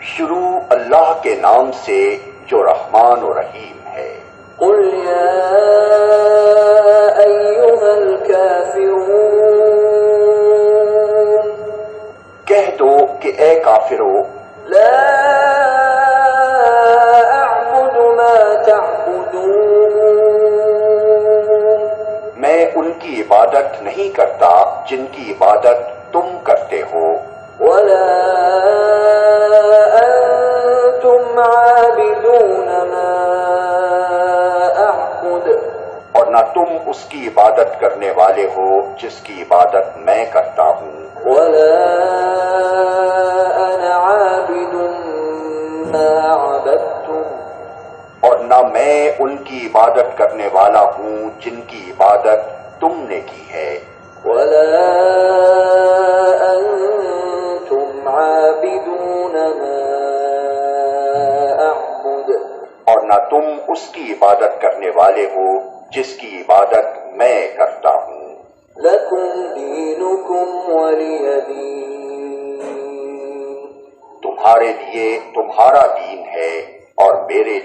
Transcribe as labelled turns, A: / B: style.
A: شروع اللہ کے نام سے جو رحمان و رحیم ہے۔
B: قل یا ایوہ الكافرون۔
A: کہہ دو کہ اے کافرو۔
B: لا اعبد ما تعبدون۔
A: میں ان کی عبادت نہیں کرتا جن کی عبادت
B: ما
A: اور نہ تم اس کی عبادت کرنے والے ہو جس کی عبادت میں کرتا ہوں۔
B: ولا أنا عابد ما عبدتم۔
A: اور نہ میں ان کی عبادت کرنے والا ہوں جن کی عبادت تم نے کی ہے۔
B: ولا
A: تم اس کی عبادت کرنے والے ہو جس کی عبادت میں کرتا ہوں۔
B: لكم دينكم ولي دين
A: تمہارے لیے تمہارا دین ہے اور میرے